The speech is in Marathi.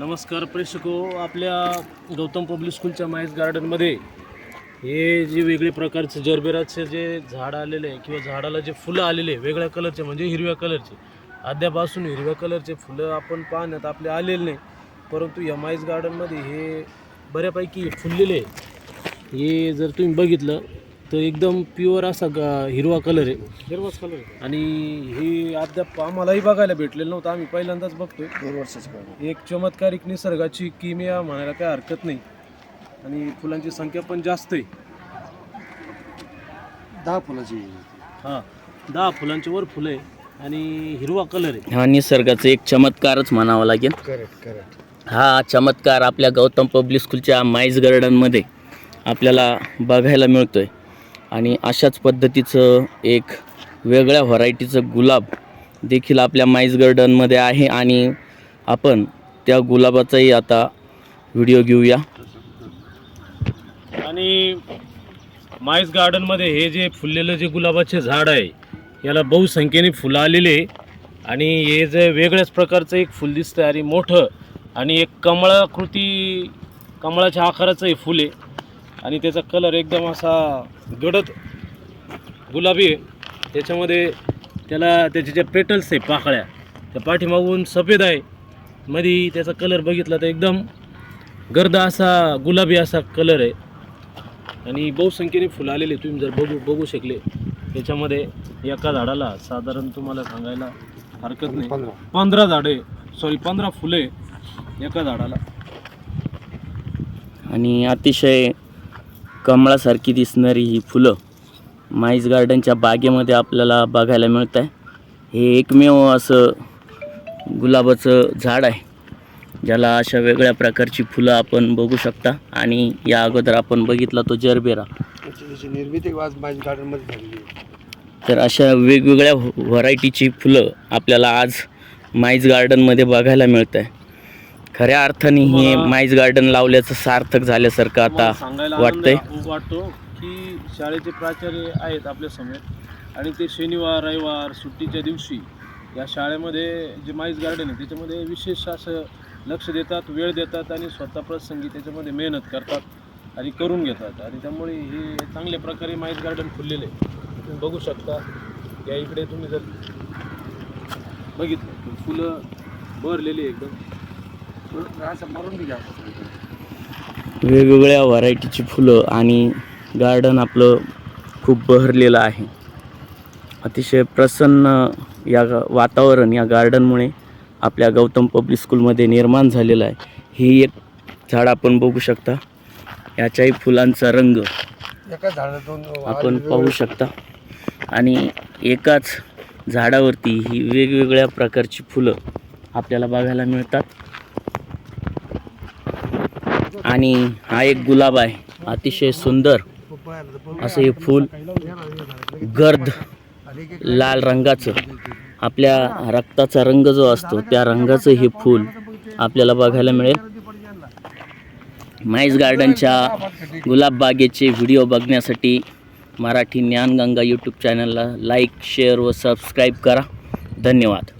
नमस्कार प्रेक्षको आपल्या गौतम पब्लिक स्कूलच्या माहीत गार्डनमध्ये हे जे वेगळे प्रकारचे जरबेराचे जे झाड आलेले आहे किंवा झाडाला जे फुलं आलेले आहे वेगळ्या कलरचे म्हणजे हिरव्या कलरचे अद्यापासून हिरव्या कलरचे फुलं आपण पाहण्यात आपले आलेले नाही परंतु या माईज गार्डनमध्ये हे बऱ्यापैकी फुललेले आहे. हे जर तुम्ही बघितलं तर एकदम प्युअर असा गा हिरवा कलर आहे. हिरवाच कलर आहे. आणि हे अद्याप आम्हालाही बघायला भेटलेलं नव्हतं. आम्ही पहिल्यांदाच बघतोय. दोन वर्षाचं एक चमत्कारिक निसर्गाची किमिया म्हणायला काय हरकत नाही. आणि फुलांची संख्या पण जास्त आहे. दहा फुलाची. हां दहा फुलांच्या वर फुलं आहे आणि हिरवा कलर आहे. हा निसर्गाचा एक चमत्कारच म्हणावा लागेल. करेक्ट करेक्ट हा चमत्कार आपल्या गौतम पब्लिक स्कूलच्या माईज गार्डनमध्ये आपल्याला बघायला मिळतोय. आणि अशाच पद्धतीचं एक वेगळ्या व्हरायटीचं गुलाब देखील आपल्या माईज गार्डनमध्ये आहे आणि आपण त्या गुलाबाचाही आता व्हिडिओ घेऊया. आणि माईस गार्डनमध्ये हे जे फुललेलं जे गुलाबाचे झाड आहे याला बहुसंख्येने फुलं आलेले आहे. आणि हे जे वेगळ्याच प्रकारचं एक फुल दिसतं आणि मोठं आणि एक कमळाकृती कमळाच्या आकाराचं हे फुल आहे. आणि त्याचा कलर एकदम असा गडद गुलाबी आहे. त्याच्यामध्ये त्याला त्याचे जे पेटल्स आहे पाकळ्या त्या पाठीमागून सफेद आहे. मध्ये त्याचा कलर बघितला तर एकदम गर्द असा गुलाबी असा कलर आहे. आणि बहुसंख्येने फुलं आलेले तुम्ही जर बघू बघू शकले त्याच्यामध्ये एका झाडाला साधारण तुम्हाला सांगायला हरकत नाही. पंधरा. पंधरा झाडे सॉरी पंधरा फुले एका झाडाला. आणि अतिशय कमळासारखी दिसणारी ही फुलं माईज गार्डनच्या बागेमध्ये आपल्याला बघायला मिळत आहे हे एकमेव असं गुलाबाचं झाड आहे. ज्याला अशा वेगळ्या प्रकारची फुलं आपण बघू शकता. आणि या अगोदर आपण बघितला तो जरबेरा. निर्मिती गार्डनमध्ये झालेली तर अशा वेगवेगळ्या व्हरायटीची फुलं आपल्याला आज माईज गार्डनमध्ये बघायला मिळत आहे खऱ्या अर्थाने हे माईज गार्डन लावल्याचं सार्थक झाल्यासारखं आता वाटतंय. वाटतो की शाळेचे प्राचार्य आहेत आपल्यासमोर आणि ते शनिवार रविवार सुट्टीच्या दिवशी या शाळेमध्ये जे माईस गार्डन आहे त्याच्यामध्ये विशेष असं लक्ष देतात वेळ देतात आणि स्वतः प्रसंगी त्याच्यामध्ये मेहनत करतात आणि करून घेतात. आणि त्यामुळे हे चांगल्या प्रकारे माईस गार्डन फुललेले आहे. तुम्ही बघू शकता. या इकडे तुम्ही जर बघितलं फुलं भरलेली एकदम. वेगवेगळ्या व्हरायटीची फुलं आणि गार्डन आपलं खूप बहरलेलं आहे. अतिशय प्रसन्न या वातावरण या गार्डनमुळे आपल्या गौतम पब्लिक स्कूलमध्ये निर्माण झालेलं आहे. ही एक झाड आपण बघू शकता. याच्याही फुलांचा रंग आपण पाहू शकता. आणि एकाच झाडावरती ही वेगवेगळ्या प्रकारची फुलं आपल्याला बघायला मिळतात. आणि हा एक गुलाब आहे. अतिशय सुंदर असं हे फूल गर्द लाल रंगाचं. आपल्या रक्ताचा रंग जो असतो त्या रंगाचं हे फूल आपल्याला बघायला मिळेल. माईज गार्डनच्या गुलाब बागेचे व्हिडिओ बघण्यासाठी मराठी ज्ञानगंगा यूट्यूब चॅनलला लाईक शेअर व सबस्क्राईब करा. धन्यवाद.